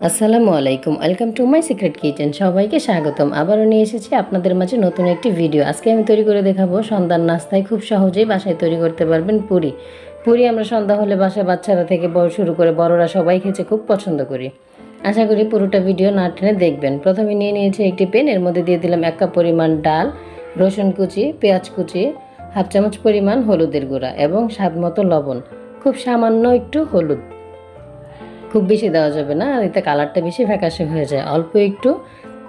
আসসালামু আলাইকুম। Welcome to my secret kitchen সবাইকে স্বাগতম। আবারও নিয়ে এসেছি আপনাদের মাঝে নতুন একটি ভিডিও আজকে আমি তৈরি করে দেখাবো সন্ধ্যার নাস্তায় খুব সহজেই বাসায় তৈরি করতে পারবেন পুরি। পুরি আমরা সন্ধ্যা হলে বাসায় বাচ্চারা থেকে বড় শুরু করে বড়রা সবাই খেতে খুব পছন্দ করি। আশা করি পুরোটা ভিডিও না টেনে দেখবেন। প্রথমে নিয়ে নিয়েছি একটি পেন এর মধ্যে দিয়ে দিলাম এক কাপ পরিমাণ ডাল, রসুন কুচি, পেঁয়াজ কুচি, হাফ চামচ পরিমাণ হলুদের গুঁড়া এবং স্বাদ মতো লবণ। খুব সামান্য একটু হলুদ খুব বেশি দেওয়া যাবে না এতে কালারটা বেশি ফ্যাকাশে হয়ে যায়। অল্প একটু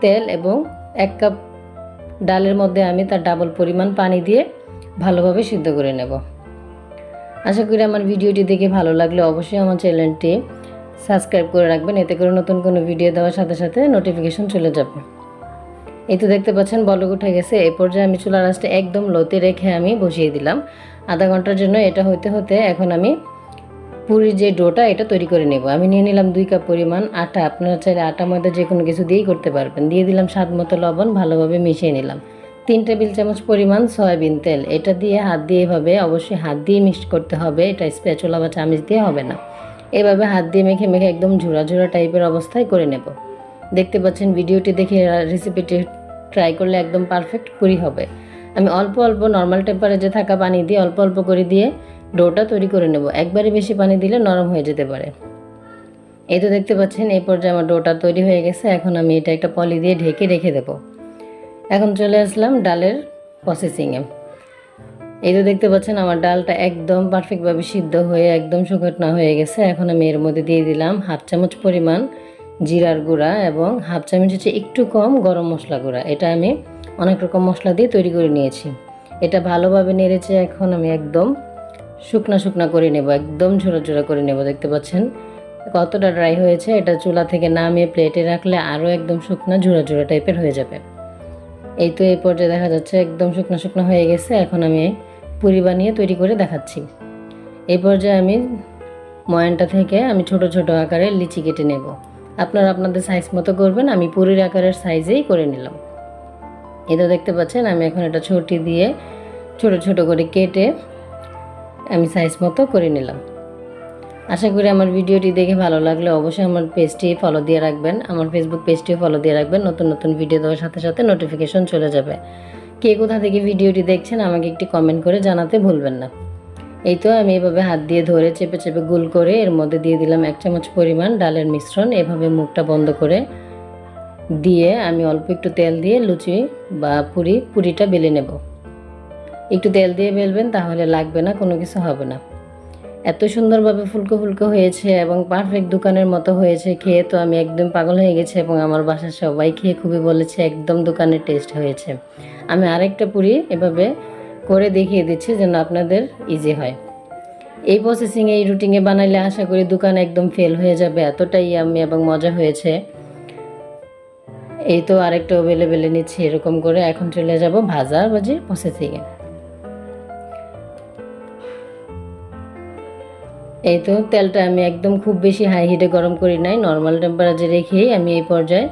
তেল এবং এক কাপ ডালের মধ্যে আমি তার ডাবল পরিমাণ পানি দিয়ে ভালোভাবে সিদ্ধ করে নেব। আশা করি আমার ভিডিওটি দেখে ভালো লাগলে অবশ্যই আমার চ্যানেলটি সাবস্ক্রাইব করে রাখবেন, এতে করে নতুন কোনো ভিডিও দেওয়ার সাথে সাথে নোটিফিকেশন চলে যাবে। এই তো দেখতে পাচ্ছেন, বলক উঠে গেছে। এই পর্যায়ে আমি চুলা রাসটা একদম লোতে রেখে আমি বসিয়ে দিলাম। আধা ঘণ্টার জন্য এটা হতে হতে এখন আমি পুরির যে ডোটা, এটা তৈরি করে নেব। আমি নিয়ে নিলাম দুই কাপ পরিমাণ আটা। আপনারা চাইলে আটা, ময়দা যে কোনো কিছু দিয়েই করতে পারবেন। দিয়ে দিলাম স্বাদ মতো লবণ, ভালোভাবে মিশিয়ে নিলাম। তিন টেবিল চামচ পরিমাণ সয়াবিন তেল। এটা দিয়ে হাত দিয়ে এভাবে, অবশ্যই হাত দিয়ে মিক্স করতে হবে। এটা স্প্যাচুলা বা চামিচ দিয়ে হবে না। এভাবে হাত দিয়ে মেখে মেখে একদম ঝুরা টাইপের অবস্থায় করে নেব। দেখতে পাচ্ছেন ভিডিওটি দেখে রেসিপিটি ট্রাই করলে একদম পারফেক্ট পুরি হবে। আমি অল্প অল্প নর্মাল টেম্পারেচারে থাকা পানি দিয়ে অল্প অল্প করে দিয়ে ডোটা তৈরি করে নেব। একবারে বেশি পানি দিলে নরম হয়ে যেতে পারে। এই তো দেখতে পাচ্ছেন, এই পর্যায়ে আমার ডোটা তৈরি হয়ে গেছে। এখন আমি এটা একটা পলি দিয়ে ঢেকে রেখে দেব। এখন চলে আসলাম ডালের প্রসেসিংয়ে এই তো দেখতে পাচ্ছেন, আমার ডালটা একদম পারফেক্টভাবে সিদ্ধ হয়ে, একদম শুকনা হয়ে গেছে। এখন আমি এর মধ্যে দিয়ে দিলাম হাফ চামচ পরিমাণ জিরার গুঁড়া এবং হাফ চামচ হচ্ছে একটু কম গরম মশলা গুঁড়া। এটা আমি অনেক রকম মশলা দিয়ে তৈরি করে নিয়েছি। এটা ভালোভাবে নেড়েছে এখন আমি একদম শুকনা শুকনা করে নেব, একদম ঝোড়া ঝোড়া করে নেব, দেখতে পাচ্ছেন? কতটা ড্রাই হয়েছে, এটা চুলা থেকে নামিয়ে প্লেটে রাখলে আরও একদম শুকনা, ঝোড়া ঝোড়া টাইপের হয়ে যাবে। এই তো এই পর্যায়ে দেখা যাচ্ছে একদম শুকনো শুকনো হয়ে গেছে, এখন আমি পুরি বানিয়ে তৈরি করে দেখাচ্ছি। এই পর্যায়ে আমি ময়ানটা থেকে আমি ছোট ছোট আকারে লিচি কেটে নেব। আপনারা আপনাদের সাইজ মতো করবেন, আমি পুরীর আকারের সাইজেই করে নিলাম। এটা দেখতে পাচ্ছেন, আমি এখন এটা ছুটি দিয়ে ছোট ছোট করে কেটে আমি সাইজ মতো করে নিলাম। আশা করি আমার ভিডিওটি দেখে ভালো লাগলে অবশ্যই আমার পেজটি ফলো দিয়ে রাখবেন। আমার ফেসবুক পেজটিও ফলো দিয়ে রাখবেন। নতুন নতুন ভিডিও দেওয়ার সাথে সাথে নোটিফিকেশন চলে যাবে। কে কোথা থেকে ভিডিওটি দেখছেন আমাকে একটি কমেন্ট করে জানাতে ভুলবেন না। এই তো আমি এভাবে হাত দিয়ে ধরে চেপে চেপে গুল করে এর মধ্যে দিয়ে দিলাম এক চামচ পরিমাণ ডালের মিশ্রণ। এভাবে মুখটা বন্ধ করে দিয়ে আমি অল্প একটু তেল দিয়ে লুচি বা পুরি, পুরিটা বেলে নেব। একটু তেল দিয়ে বেলবেন, তাহলে লাগবে না, কোনো কিছু হবে না। এত সুন্দরভাবে ফুলকো ফুলকো হয়েছে এবং পারফেক্ট দোকানের মতো হয়েছে, খেয়ে তো আমি একদম পাগল হয়ে গেছে এবং আমার বাসার সবাই খেয়ে খুবই বলেছে, একদম দোকানের টেস্ট হয়েছে। আমি আরেকটা পুরি এভাবে করে দেখিয়ে দিচ্ছি যেন আপনাদের ইজি হয়। এই প্রসেসিংয়ে এই রুটিনে বানাইলে আশা করি দোকান একদম ফেল হয়ে যাবে, এতটাই আমি এবং মজা হয়েছে। এই তো আরেকটা বেলে বেলে নিচ্ছি, এরকম করে এখন চলে যাব ভাজা ভাজি প্রসেসিংয়ে এই তো তেলটা আমি একদম খুব বেশি হাই হিটে গরম করি নাই নর্মাল টেম্পারেচারে রেখেই আমি এই পর্যায়ে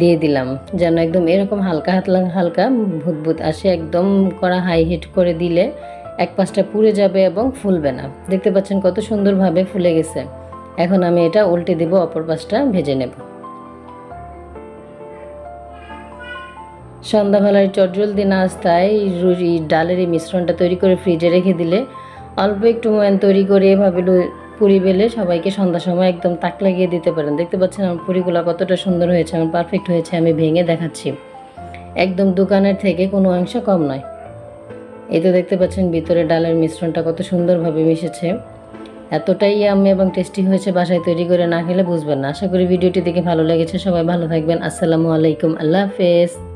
দিয়ে দিলাম। যেন একদম এরকম হালকা হাতলা, হালকা ভুতভুত আসে, একদম করা হাই হিট করে দিলে এক পাশটা পুড়ে যাবে এবং ফুলবে না। দেখতে পাচ্ছেন কত সুন্দরভাবে ফুলে গেছে। এখন আমি এটা উল্টে দেব, অপর পাশটা ভেজে নেব। সন্ধ্যাবেলায় চটজলদি নাস্তায় রুটি ডালের এই মিশ্রণটা তৈরি করে ফ্রিজে রেখে দিলে অল্প একটু ময়ান তৈরি করে এভাবে পুরি বেলে সবাইকে সন্ধ্যার সময় একদম তাক লাগিয়ে দিতে পারেন। দেখতে পাচ্ছেন আমার পুরিগুলো কতটা সুন্দর হয়েছে, আমার পারফেক্ট হয়েছে, আমি ভেঙে দেখাচ্ছি। একদম দোকানের থেকে কোনো অংশ কম নয়। এই তো দেখতে পাচ্ছেন ভিতরে ডালের মিশ্রণটা কত সুন্দরভাবে মিশেছে। এতটাই আমি এবং টেস্টি হয়েছে বাসায় তৈরি করে না খেলে বুঝবেন না। আশা করি ভিডিওটি দেখে ভালো লেগেছে, সবাই ভালো থাকবেন। আসসালামু আলাইকুম, আল্লাহ হাফেজ।